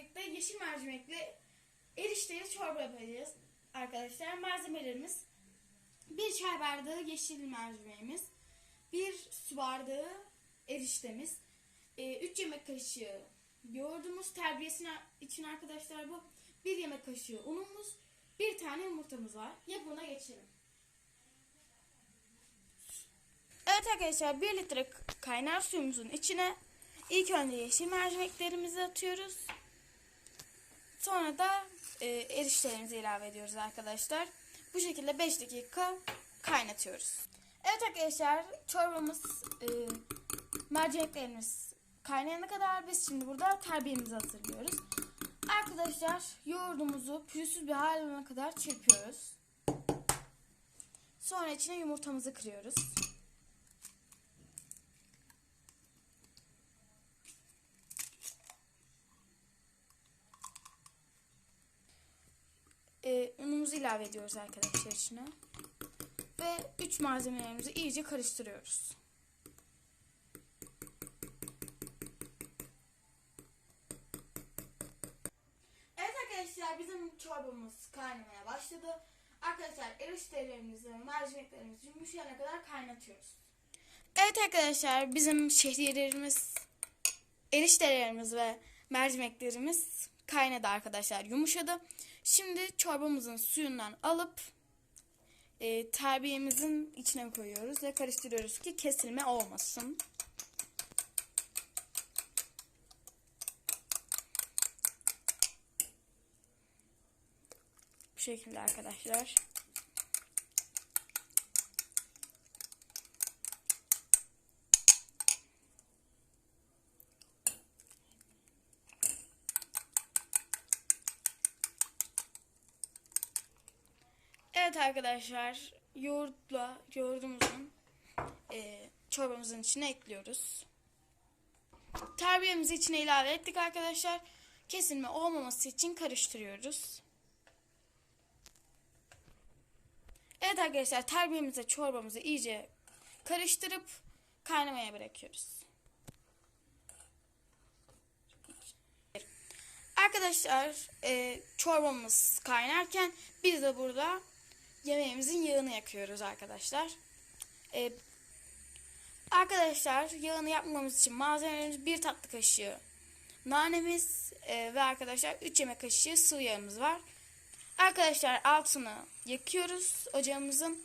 birlikte yeşil mercimekli erişteli çorba yapacağız arkadaşlar. Malzemelerimiz bir çay bardağı yeşil mercimeğimiz, bir su bardağı eriştemiz, 3 yemek kaşığı yoğurdumuz, terbiyesine için arkadaşlar bu, bir yemek kaşığı unumuz, bir tane yumurtamız var. Yapımına geçelim. Evet arkadaşlar 1 litre kaynar suyumuzun içine ilk önce yeşil mercimeklerimizi atıyoruz. Sonra da e, eriştelerimizi ilave ediyoruz arkadaşlar. Bu şekilde 5 dakika kaynatıyoruz. Evet arkadaşlar çorbamız e, mercimeklerimiz kaynayana kadar biz şimdi burada terbiyemizi hazırlıyoruz. Arkadaşlar yoğurdumuzu pürüzsüz bir hal alana kadar çırpıyoruz. Sonra içine yumurtamızı kırıyoruz. e, unumuzu ilave ediyoruz arkadaşlar içine. Ve 3 malzemelerimizi iyice karıştırıyoruz. Evet arkadaşlar bizim çorbamız kaynamaya başladı. Arkadaşlar eriştelerimizi, mercimeklerimizi yumuşayana kadar kaynatıyoruz. Evet arkadaşlar bizim şehriyelerimiz, eriştelerimiz ve mercimeklerimiz kaynadı arkadaşlar yumuşadı. Şimdi çorbamızın suyundan alıp e, terbiyemizin içine koyuyoruz ve karıştırıyoruz ki kesilme olmasın. Bu şekilde arkadaşlar. Evet arkadaşlar yoğurtla yoğurdumuzun e, çorbamızın içine ekliyoruz. Terbiyemizi içine ilave ettik arkadaşlar. Kesilme olmaması için karıştırıyoruz. Evet arkadaşlar terbiyemize çorbamızı iyice karıştırıp kaynamaya bırakıyoruz. Arkadaşlar e, çorbamız kaynarken biz de burada yemeğimizin yağını yakıyoruz arkadaşlar. E, arkadaşlar yağını yapmamız için malzemelerimiz bir tatlı kaşığı nanemiz e, ve arkadaşlar 3 yemek kaşığı sıvı yağımız var. Arkadaşlar altını yakıyoruz ocağımızın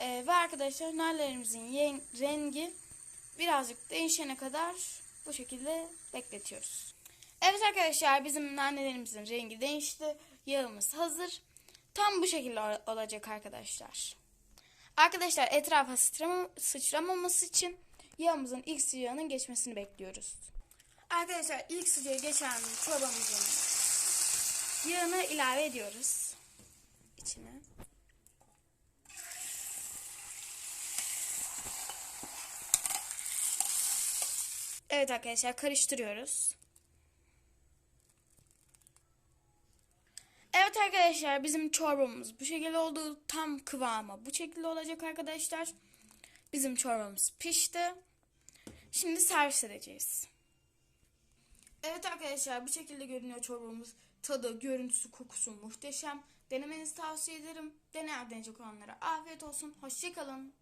E, ve arkadaşlar narelerimizin ye- rengi birazcık değişene kadar bu şekilde bekletiyoruz. Evet arkadaşlar bizim nanelerimizin rengi değişti. Yağımız hazır. Tam bu şekilde ol- olacak arkadaşlar. Arkadaşlar etrafa sıçrama- sıçramaması için yağımızın ilk sıcağının geçmesini bekliyoruz. Arkadaşlar ilk sıcağı geçen çorbamızın yağını ilave ediyoruz içine. Evet arkadaşlar karıştırıyoruz. Evet arkadaşlar bizim çorbamız bu şekilde oldu. Tam kıvamı bu şekilde olacak arkadaşlar. Bizim çorbamız pişti. Şimdi servis edeceğiz. Evet arkadaşlar bu şekilde görünüyor çorbamız. Tadı, görüntüsü, kokusu muhteşem. Denemenizi tavsiye ederim. Deneyen deneyecek olanlara afiyet olsun. Hoşçakalın.